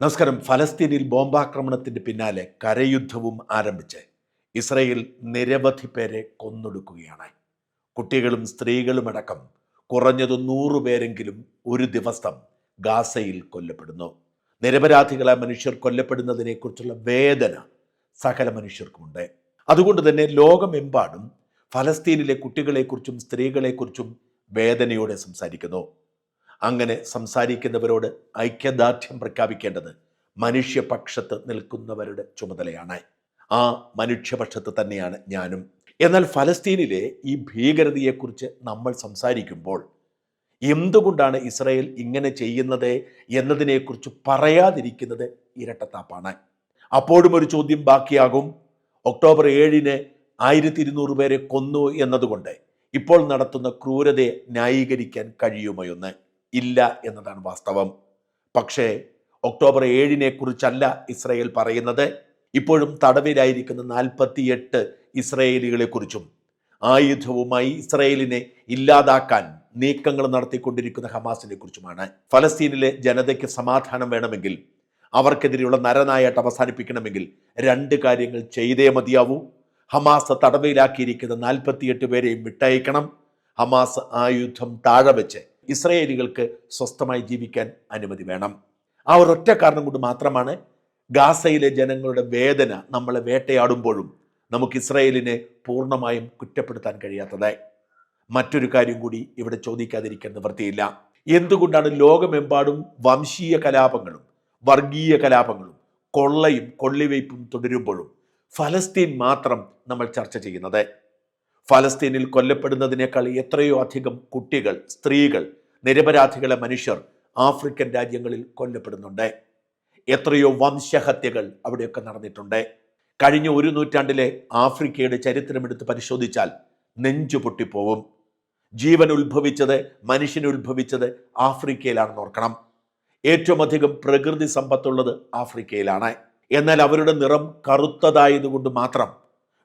നമസ്കാരം. ഫലസ്തീനിൽ ബോംബാക്രമണത്തിന്റെ പിന്നാലെ കരയുദ്ധവും ആരംഭിച്ച്. ഇസ്രയേൽ നിരവധി പേരെ കൊന്നൊടുക്കുകയാണ്. കുട്ടികളും സ്ത്രീകളുമടക്കം കുറഞ്ഞത് നൂറു പേരെങ്കിലും ഒരു ദിവസം ഗാസയിൽ കൊല്ലപ്പെടുന്നു. നിരപരാധികളായ മനുഷ്യർ കൊല്ലപ്പെടുന്നതിനെക്കുറിച്ചുള്ള വേദന സകല മനുഷ്യർക്കുമുണ്ട്. അതുകൊണ്ട് തന്നെ ലോകമെമ്പാടും ഫലസ്തീനിലെ കുട്ടികളെക്കുറിച്ചും സ്ത്രീകളെക്കുറിച്ചും വേദനയോടെ സംസാരിക്കുന്നു. അങ്ങനെ സംസാരിക്കുന്നവരോട് ഐക്യദാർഢ്യം പ്രഖ്യാപിക്കേണ്ടത് മനുഷ്യപക്ഷത്ത് നിൽക്കുന്നവരുടെ ചുമതലയാണ്. ആ മനുഷ്യപക്ഷത്ത് തന്നെയാണ് ഞാനും. എന്നാൽ ഫലസ്തീനിലെ ഈ ഭീകരതയെക്കുറിച്ച് നമ്മൾ സംസാരിക്കുമ്പോൾ എന്തുകൊണ്ടാണ് ഇസ്രയേൽ ഇങ്ങനെ ചെയ്യുന്നത് എന്നതിനെക്കുറിച്ച് പറയാതിരിക്കുന്നത് ഇരട്ടത്താപ്പാണ്. അപ്പോഴും ഒരു ചോദ്യം ബാക്കിയാകും. ഒക്ടോബർ ഏഴിന് ആയിരത്തി ഇരുന്നൂറ് പേരെ കൊന്നു എന്നതുകൊണ്ട് ഇപ്പോൾ നടത്തുന്ന ക്രൂരതയെ ന്യായീകരിക്കാൻ കഴിയുമോ എന്ന്. ഇല്ല എന്നതാണ് വാസ്തവം. പക്ഷേ ഒക്ടോബർ ഏഴിനെ കുറിച്ചല്ല ഇസ്രയേൽ പറയുന്നത്. ഇപ്പോഴും തടവിലായിരിക്കുന്ന നാൽപ്പത്തിയെട്ട് ഇസ്രയേലികളെ കുറിച്ചും ആയുധവുമായി ഇസ്രയേലിനെ ഇല്ലാതാക്കാൻ നീക്കങ്ങൾ നടത്തിക്കൊണ്ടിരിക്കുന്ന ഹമാസിനെ കുറിച്ചുമാണ് ഫലസ്തീനിലെ ജനതയ്ക്ക് സമാധാനം വേണമെങ്കിൽ അവർക്കെതിരെയുള്ള നരനായാട്ട് അവസാനിപ്പിക്കണമെങ്കിൽ രണ്ട് കാര്യങ്ങൾ ചെയ്തേ മതിയാവൂ. ഹമാസ് തടവിലാക്കിയിരിക്കുന്ന നാൽപ്പത്തിയെട്ട് പേരെയും വിട്ടയക്കണം. ഹമാസ് ആയുധം താഴെ വെച്ച് ഇസ്രയേലികൾക്ക് സ്വസ്ഥമായി ജീവിക്കാൻ അനുമതി വേണം. ആ ഒരൊറ്റ കാരണം കൊണ്ട് മാത്രമാണ് ഗാസയിലെ ജനങ്ങളുടെ വേദന നമ്മളെ വേട്ടയാടുമ്പോഴും നമുക്ക് ഇസ്രയേലിനെ പൂർണമായും കുറ്റപ്പെടുത്താൻ കഴിയാത്തത്. മറ്റൊരു കാര്യം കൂടി ഇവിടെ ചോദിക്കാതിരിക്കാൻ നിവൃത്തിയില്ല. എന്തുകൊണ്ടാണ് ലോകമെമ്പാടും വംശീയ കലാപങ്ങളും വർഗീയ കലാപങ്ങളും കൊള്ളയും കൊള്ളിവയ്പും തുടരുമ്പോഴും ഫലസ്തീൻ മാത്രം നമ്മൾ ചർച്ച ചെയ്യുന്നത്? ഫലസ്തീനിൽ കൊല്ലപ്പെടുന്നതിനേക്കാൾ എത്രയോ അധികം കുട്ടികൾ സ്ത്രീകൾ നിരപരാധികളെ മനുഷ്യർ ആഫ്രിക്കൻ രാജ്യങ്ങളിൽ കൊല്ലപ്പെടുന്നുണ്ട്. എത്രയോ വംശഹത്യകൾ അവിടെയൊക്കെ നടന്നിട്ടുണ്ട്. കഴിഞ്ഞ ഒരു നൂറ്റാണ്ടിലെ ആഫ്രിക്കയുടെ ചരിത്രമെടുത്ത് പരിശോധിച്ചാൽ നെഞ്ചു പൊട്ടിപ്പോവും. ജീവൻ ഉത്ഭവിച്ചത് മനുഷ്യന് ഉത്ഭവിച്ചത് ആഫ്രിക്കയിലാണെന്ന് ഓർക്കണം. ഏറ്റവും അധികം പ്രകൃതി സമ്പത്തുള്ളത് ആഫ്രിക്കയിലാണ്. എന്നാൽ അവരുടെ നിറം കറുത്തതായതുകൊണ്ട് മാത്രം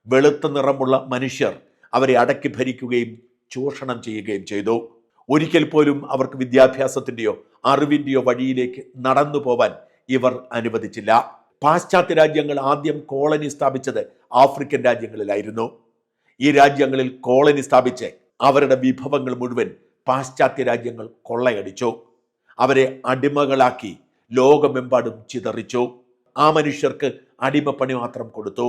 വെളുത്ത നിറമുള്ള മനുഷ്യർ അവരെ അടക്കി ഭരിക്കുകയും ചൂഷണം ചെയ്യുകയും ചെയ്തു. ഒരിക്കൽ പോലും അവർക്ക് വിദ്യാഭ്യാസത്തിന്റെയോ അറിവിന്റെയോ വഴിയിലേക്ക് നടന്നു പോവാൻ ഇവർ അനുവദിച്ചില്ല. പാശ്ചാത്യ രാജ്യങ്ങൾ ആദ്യം കോളനി സ്ഥാപിച്ചത് ആഫ്രിക്കൻ രാജ്യങ്ങളിലായിരുന്നു. ഈ രാജ്യങ്ങളിൽ കോളനി സ്ഥാപിച്ച് അവരുടെ വിഭവങ്ങൾ മുഴുവൻ പാശ്ചാത്യ രാജ്യങ്ങൾ കൊള്ളയടിച്ചു. അവരെ അടിമകളാക്കി ലോകമെമ്പാടും ചിതറിച്ചു. ആ മനുഷ്യർക്ക് അടിമപ്പണി മാത്രം കൊടുത്തു.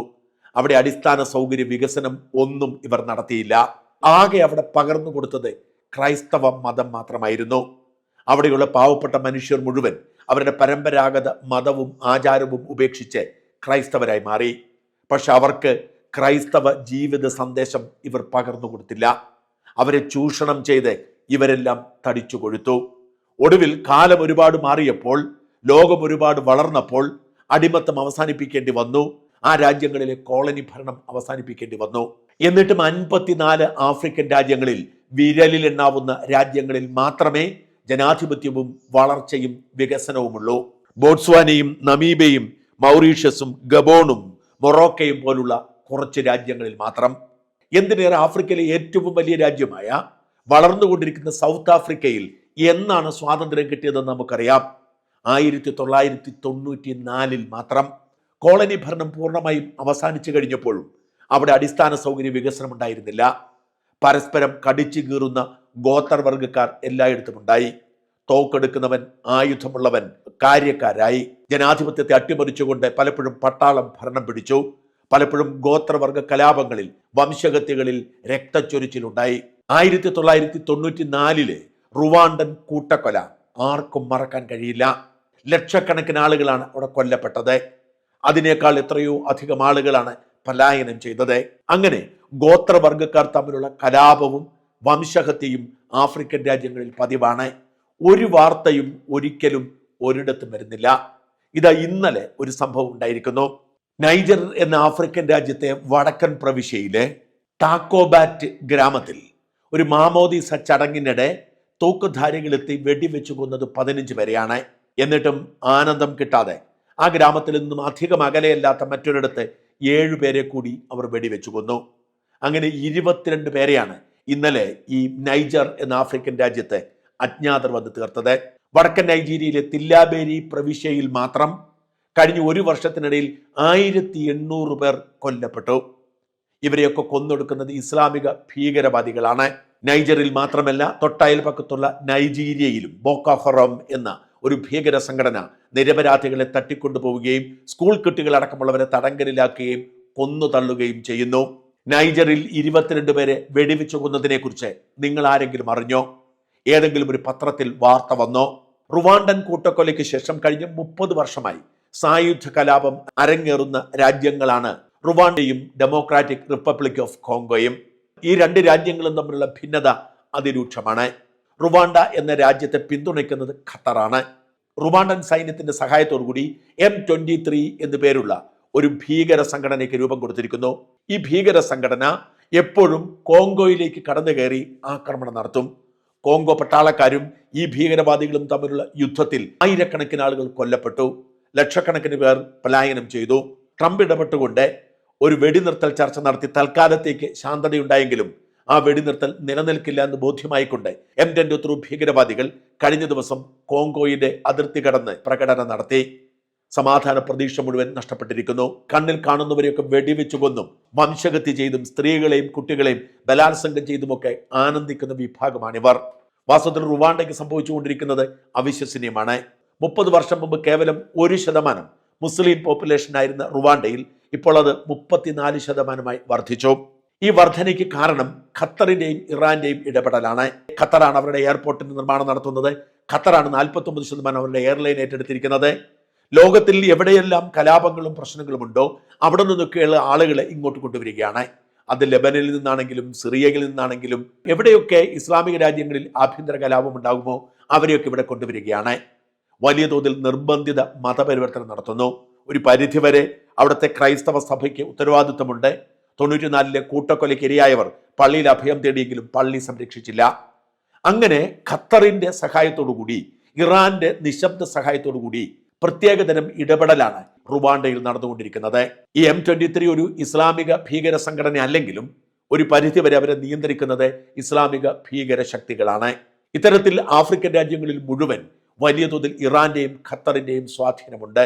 അവിടെ അടിസ്ഥാന സൗകര്യ വികസനം ഒന്നും ഇവർ നടത്തിയില്ല. ആകെ അവിടെ പകർന്നു കൊടുത്തത് ക്രൈസ്തവ മതം മാത്രമായിരുന്നു. അവിടെയുള്ള പാവപ്പെട്ട മനുഷ്യർ മുഴുവൻ അവരുടെ പരമ്പരാഗത മതവും ആചാരവും ഉപേക്ഷിച്ച് ക്രൈസ്തവരായി മാറി. പക്ഷെ അവർക്ക് ക്രൈസ്തവ ജീവിത സന്ദേശം ഇവർ പകർന്നു കൊടുത്തില്ല. അവരെ ചൂഷണം ചെയ്ത് ഇവരെല്ലാം തടിച്ചു കൊഴുത്തു. ഒടുവിൽ കാലം ഒരുപാട് മാറിയപ്പോൾ ലോകം ഒരുപാട് വളർന്നപ്പോൾ അടിമത്തം അവസാനിപ്പിക്കേണ്ടി വന്നു. ആ രാജ്യങ്ങളിലെ കോളനി ഭരണം അവസാനിപ്പിക്കേണ്ടി വന്നു. എന്നിട്ടും അൻപത്തിനാല് ആഫ്രിക്കൻ രാജ്യങ്ങളിൽ വിരലിലെണ്ണാവുന്ന രാജ്യങ്ങളിൽ മാത്രമേ ജനാധിപത്യവും വളർച്ചയും വികസനവുമുള്ളൂ. ബോട്സ്വാനയും നമീബയും മൗറീഷ്യസും ഗബോണും മൊറോക്കയും പോലുള്ള കുറച്ച് രാജ്യങ്ങളിൽ മാത്രം. എന്തിനേറെ ആഫ്രിക്കയിലെ ഏറ്റവും വലിയ രാജ്യമായ വളർന്നുകൊണ്ടിരിക്കുന്ന സൗത്ത് ആഫ്രിക്കയിൽ എന്നാണ് സ്വാതന്ത്ര്യം കിട്ടിയതെന്ന് നമുക്കറിയാം. ആയിരത്തി തൊള്ളായിരത്തി തൊണ്ണൂറ്റി നാലിൽ മാത്രം. കോളനി ഭരണം പൂർണമായും അവസാനിച്ചു കഴിഞ്ഞപ്പോഴും അവിടെ അടിസ്ഥാന സൗകര്യ വികസനം ഉണ്ടായിരുന്നില്ല. പരസ്പരം കടിച്ചു കീറുന്ന ഗോത്രവർഗക്കാർ എല്ലായിടത്തും ഉണ്ടായി. തോക്കെടുക്കുന്നവൻ ആയുധമുള്ളവൻ കാര്യക്കാരായി. ജനാധിപത്യത്തെ അട്ടിമറിച്ചുകൊണ്ട് പലപ്പോഴും പട്ടാളം ഭരണം പിടിച്ചു. പലപ്പോഴും ഗോത്രവർഗ കലാപങ്ങളിൽ വംശഹത്യകളിൽ രക്തച്ചൊരിച്ചിലുണ്ടായി. ആയിരത്തി തൊള്ളായിരത്തി തൊണ്ണൂറ്റി നാലിലെ റുവാണ്ടൻ കൂട്ടക്കൊല ആർക്കും മറക്കാൻ കഴിയില്ല. ലക്ഷക്കണക്കിന് ആളുകളാണ് അവിടെ കൊല്ലപ്പെട്ടത്. അതിനേക്കാൾ എത്രയോ അധികം ആളുകളാണ് പലായനം ചെയ്തത്. അങ്ങനെ ഗോത്രവർഗക്കാർ തമ്മിലുള്ള കലാപവും വംശഹത്യയും ആഫ്രിക്കൻ രാജ്യങ്ങളിൽ പതിവാണ്. ഒരു വാർത്തയും ഒരിക്കലും ഒരിടത്തും വരുന്നില്ല. ഇതാ ഇന്നലെ ഒരു സംഭവം ഉണ്ടായിരിക്കുന്നു. നൈജർ എന്ന ആഫ്രിക്കൻ രാജ്യത്തെ വടക്കൻ പ്രവിശ്യയിലെ ടാക്കോബാറ്റ് ഗ്രാമത്തിൽ ഒരു മാമോദീസ ചടങ്ങിനിടെ തൂക്കുധാരികളെത്തി വെടിവെച്ചു കൊന്നത് പതിനഞ്ച് പേരെയാണ്. എന്നിട്ടും ആനന്ദം കിട്ടാതെ ആ ഗ്രാമത്തിൽ നിന്നും അധികം അകലെയല്ലാത്ത മറ്റൊരിടത്ത് ഏഴുപേരെ കൂടി അവർ വെടിവെച്ചു കൊന്നു. അങ്ങനെ ഇരുപത്തിരണ്ട് പേരെയാണ് ഇന്നലെ ഈ നൈജർ എന്ന ആഫ്രിക്കൻ രാജ്യത്തെ അജ്ഞാതർ വന്ന് തീർത്തത്. വടക്കൻ നൈജീരിയയിലെ തില്ലാബേരി പ്രവിശ്യയിൽ മാത്രം കഴിഞ്ഞ ഒരു വർഷത്തിനിടയിൽ ആയിരത്തി എണ്ണൂറ് പേർ കൊല്ലപ്പെട്ടു. ഇവരെയൊക്കെ കൊന്നൊടുക്കുന്നത് ഇസ്ലാമിക ഭീകരവാദികളാണ്. നൈജറിൽ മാത്രമല്ല തൊട്ടയൽപക്കത്തുള്ള നൈജീരിയയിലും ബോക്കാഫറം എന്ന ഒരു ഭീകര സംഘടന നിരപരാധികളെ തട്ടിക്കൊണ്ടുപോവുകയും സ്കൂൾ കുട്ടികളടക്കമുള്ളവരെ തടങ്കലിലാക്കുകയും കൊന്നു തള്ളുകയും ചെയ്യുന്നു. നൈജറിൽ ഇരുപത്തിരണ്ട് പേരെ വെടിവെച്ചു കൊന്നതിനെ കുറിച്ച് നിങ്ങൾ ആരെങ്കിലും അറിഞ്ഞോ? ഏതെങ്കിലും ഒരു പത്രത്തിൽ വാർത്ത വന്നോ? റുവാണ്ടൻ കൂട്ടക്കൊലയ്ക്ക് ശേഷം കഴിഞ്ഞ മുപ്പത് വർഷമായി സായുധ കലാപം അരങ്ങേറുന്ന രാജ്യങ്ങളാണ് റുവാണ്ടയും ഡെമോക്രാറ്റിക് റിപ്പബ്ലിക് ഓഫ് കോങ്കോയും. ഈ രണ്ട് രാജ്യങ്ങളും തമ്മിലുള്ള ഭിന്നത അതിരൂക്ഷമാണ്. റുവാണ്ട എന്ന രാജ്യത്തെ പിന്തുണയ്ക്കുന്നത് ഖത്തറാണ്. റുവാണ്ടൻ സൈന്യത്തിന്റെ സഹായത്തോടുകൂടി എം ട്വന്റി ത്രീ എന്നു പേരുള്ള ഒരു ഭീകര സംഘടനയ്ക്ക് രൂപം കൊടുത്തിരിക്കുന്നു. ഈ ഭീകര സംഘടന എപ്പോഴും കോങ്കോയിലേക്ക് കടന്നു കയറി ആക്രമണം നടത്തും. കോങ്കോ പട്ടാളക്കാരും ഈ ഭീകരവാദികളും തമ്മിലുള്ള യുദ്ധത്തിൽ ആയിരക്കണക്കിന് ആളുകൾ കൊല്ലപ്പെട്ടു. ലക്ഷക്കണക്കിന് പേർ പലായനം ചെയ്തു. ട്രംപ് ഇടപെട്ടുകൊണ്ട് ഒരു വെടിനിർത്തൽ ചർച്ച നടത്തി തൽക്കാലത്തേക്ക് ശാന്തതയുണ്ടായെങ്കിലും ആ വെടിനിർത്തൽ നിലനിൽക്കില്ല എന്ന് ബോധ്യമായിക്കൊണ്ട് എം ടെൻഡു ത്രൂ ഭീകരവാദികൾ കഴിഞ്ഞ ദിവസം കോങ്കോയുടെ അതിർത്തി കടന്ന് പ്രകടനം നടത്തി. സമാധാന പ്രതീക്ഷ മുഴുവൻ നഷ്ടപ്പെട്ടിരിക്കുന്നു. കണ്ണിൽ കാണുന്നവരെയൊക്കെ വെടിവെച്ചു കൊന്നും വംശഹത്യ ചെയ്തും സ്ത്രീകളെയും കുട്ടികളെയും ബലാത്സംഗം ചെയ്തുമൊക്കെ ആനന്ദിക്കുന്ന വിഭാഗമാണിവർ. വാസ്തവത്തിൽ റുവാണ്ടയ്ക്ക് സംഭവിച്ചുകൊണ്ടിരിക്കുന്നത് അവിശ്വസനീയമാണ്. മുപ്പത് വർഷം മുമ്പ് കേവലം ഒരു ശതമാനം മുസ്ലിം പോപ്പുലേഷൻ ആയിരുന്ന റുവാണ്ടയിൽ ഇപ്പോൾ അത് മുപ്പത്തിനാല് ശതമാനമായി വർദ്ധിച്ചു. ഈ വർധനയ്ക്ക് കാരണം ഖത്തറിന്റെയും ഇറാന്റെയും ഇടപെടലാണ്. ഖത്തറാണ് അവരുടെ എയർപോർട്ടിന്റെ നിർമ്മാണം നടത്തുന്നത്. ഖത്തറാണ് നാൽപ്പത്തൊമ്പത് ശതമാനം അവരുടെ എയർലൈൻ ഏറ്റെടുത്തിരിക്കുന്നത്. ലോകത്തിൽ എവിടെയെല്ലാം കലാപങ്ങളും പ്രശ്നങ്ങളും ഉണ്ടോ അവിടെ നിന്നൊക്കെയുള്ള ആളുകളെ ഇങ്ങോട്ട് കൊണ്ടുവരികയാണ്. അത് ലെബനിൽ നിന്നാണെങ്കിലും സിറിയയിൽ നിന്നാണെങ്കിലും എവിടെയൊക്കെ ഇസ്ലാമിക രാജ്യങ്ങളിൽ ആഭ്യന്തര കലാപം ഉണ്ടാകുമോ അവരെയൊക്കെ ഇവിടെ കൊണ്ടുവരികയാണ്. വലിയ തോതിൽ നിർബന്ധിത മതപരിവർത്തനം നടത്തുന്നു. ഒരു പരിധിവരെ അവിടുത്തെ ക്രൈസ്തവ സഭയ്ക്ക് ഉത്തരവാദിത്വമുണ്ട്. തൊണ്ണൂറ്റിനാലിലെ കൂട്ടക്കൊലയ്ക്ക് ഇരയായവർ പള്ളിയിൽ അഭയം തേടിയെങ്കിലും പള്ളി സംരക്ഷിച്ചില്ല. അങ്ങനെ ഖത്തറിന്റെ കൂടി ഇറാന്റെ നിശബ്ദ സഹായത്തോടുകൂടി പ്രത്യേകതരം ഇടപെടലാണ് റുവാണ്ടയിൽ നടന്നുകൊണ്ടിരിക്കുന്നത്. ഈ എം ട്വന്റി ത്രീ ഒരു ഇസ്ലാമിക ഭീകര സംഘടന അല്ലെങ്കിലും ഒരു പരിധിവരെ അവരെ നിയന്ത്രിക്കുന്നത് ഇസ്ലാമിക ഭീകര ശക്തികളാണ്. ഇത്തരത്തിൽ ആഫ്രിക്കൻ രാജ്യങ്ങളിൽ മുഴുവൻ വലിയ തോതിൽ ഇറാന്റെയും ഖത്തറിന്റെയും സ്വാധീനമുണ്ട്.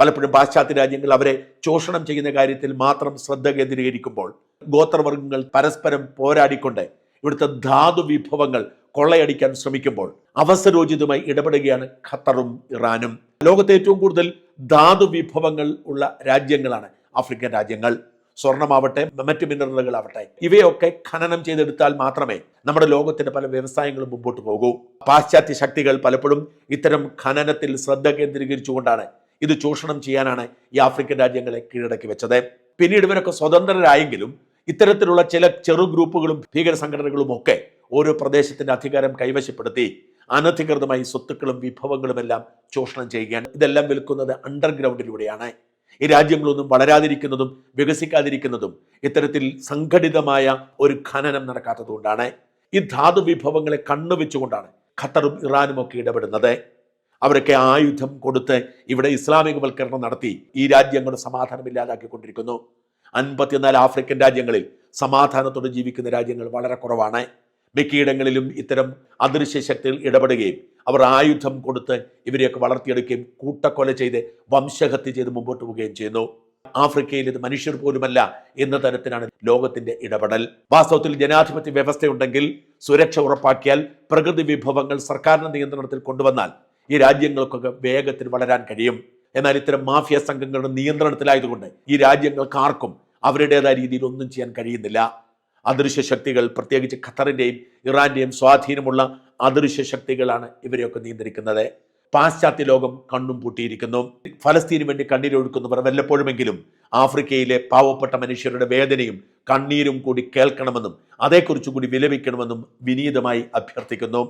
പലപ്പോഴും പാശ്ചാത്യ രാജ്യങ്ങൾ അവരെ ചൂഷണം ചെയ്യുന്ന കാര്യത്തിൽ മാത്രം ശ്രദ്ധ കേന്ദ്രീകരിക്കുമ്പോൾ ഗോത്രവർഗങ്ങൾ പരസ്പരം പോരാടിക്കൊണ്ട് ഇവിടുത്തെ ധാതു വിഭവങ്ങൾ കൊള്ളയടിക്കാൻ ശ്രമിക്കുമ്പോൾ അവസരോചിതമായി ഇടപെടുകയാണ് ഖത്തറും ഇറാനും. ലോകത്തെ ഏറ്റവും കൂടുതൽ ധാതു വിഭവങ്ങൾ ഉള്ള രാജ്യങ്ങളാണ് ആഫ്രിക്കൻ രാജ്യങ്ങൾ. സ്വർണമാവട്ടെ മറ്റു മിനറലുകളാവട്ടെ ഇവയൊക്കെ ഖനനം ചെയ്തെടുത്താൽ മാത്രമേ നമ്മുടെ ലോകത്തിന്റെ പല വ്യവസായങ്ങളും മുമ്പോട്ട് പോകൂ. പാശ്ചാത്യ ശക്തികൾ പലപ്പോഴും ഇത്തരം ഖനനത്തിൽ ശ്രദ്ധ കേന്ദ്രീകരിച്ചുകൊണ്ടാണ് ഇത് ചൂഷണം ചെയ്യാനാണ് ഈ ആഫ്രിക്കൻ രാജ്യങ്ങളെ കീഴടക്കി വെച്ചത്. പിന്നീട് ഇവരൊക്കെ സ്വതന്ത്രരായെങ്കിലും ഇത്തരത്തിലുള്ള ചില ചെറു ഗ്രൂപ്പുകളും ഭീകര സംഘടനകളും ഒക്കെ ഓരോ പ്രദേശത്തിന്റെ അധികാരം കൈവശപ്പെടുത്തി അനധികൃതമായി സ്വത്തുക്കളും വിഭവങ്ങളും എല്ലാം ചൂഷണം ചെയ്യുകയാണ്. ഇതെല്ലാം വിൽക്കുന്നത് അണ്ടർഗ്രൗണ്ടിലൂടെയാണ്. ഈ രാജ്യങ്ങളൊന്നും വളരാതിരിക്കുന്നതും വികസിക്കാതിരിക്കുന്നതും ഇത്തരത്തിൽ സംഘടിതമായ ഒരു ഖനനം നടക്കാത്തതുകൊണ്ടാണ്. ഈ ധാതു വിഭവങ്ങളെ കണ്ണുവെച്ചുകൊണ്ടാണ് ഖത്തറും ഇറാനും ഒക്കെ ഇടപെടുന്നത്. അവരൊക്കെ ആയുധം കൊടുത്ത് ഇവിടെ ഇസ്ലാമിക വൽക്കരണം നടത്തി ഈ രാജ്യങ്ങളുടെ സമാധാനം ഇല്ലാതാക്കിക്കൊണ്ടിരിക്കുന്നു. അൻപത്തിനാല് ആഫ്രിക്കൻ രാജ്യങ്ങളിൽ സമാധാനത്തോടെ ജീവിക്കുന്ന രാജ്യങ്ങൾ വളരെ കുറവാണ്. മിക്കയിടങ്ങളിലും ഇത്തരം അദൃശ്യ ശക്തികൾ ഇടപെടുകയും അവർ ആയുധം കൊടുത്ത് ഇവരെയൊക്കെ വളർത്തിയെടുക്കുകയും കൂട്ടക്കൊല ചെയ്ത് വംശഹത്യ ചെയ്ത് മുമ്പോട്ട് പോവുകയും ചെയ്യുന്നു. ആഫ്രിക്കയിൽ ഇത് മനുഷ്യർ പോലുമല്ല എന്ന തരത്തിലാണ് ലോകത്തിന്റെ ഇടപെടൽ. വാസ്തവത്തിൽ ജനാധിപത്യ വ്യവസ്ഥയുണ്ടെങ്കിൽ സുരക്ഷ ഉറപ്പാക്കിയാൽ പ്രകൃതി വിഭവങ്ങൾ സർക്കാരിന്റെ നിയന്ത്രണത്തിൽ കൊണ്ടുവന്നാൽ ഈ രാജ്യങ്ങൾക്കൊക്കെ വേഗത്തിൽ വളരാൻ കഴിയും. എന്നാൽ ഇത്തരം മാഫിയ സംഘങ്ങളുടെ നിയന്ത്രണത്തിലായതുകൊണ്ട് ഈ രാജ്യങ്ങൾക്ക് ആർക്കും അവരുടേതായ രീതിയിൽ ഒന്നും ചെയ്യാൻ കഴിയുന്നില്ല. അദൃശ്യ ശക്തികൾ പ്രത്യേകിച്ച് ഖത്തറിന്റെയും ഇറാന്റെയും സ്വാധീനമുള്ള അദൃശ്യ ശക്തികളാണ് ഇവരെയൊക്കെ നിയന്ത്രിക്കുന്നത്. പാശ്ചാത്യ ലോകം കണ്ണും പൂട്ടിയിരിക്കുന്നു. ഫലസ്തീന് വേണ്ടി കണ്ണീരൊഴുക്കുന്നവർ വല്ലപ്പോഴുമെങ്കിലും ആഫ്രിക്കയിലെ പാവപ്പെട്ട മനുഷ്യരുടെ വേദനയും കണ്ണീരും കൂടി കേൾക്കണമെന്നും അതേക്കുറിച്ചും കൂടി വിലപിക്കണമെന്നും വിനീതമായി അഭ്യർത്ഥിക്കുന്നു.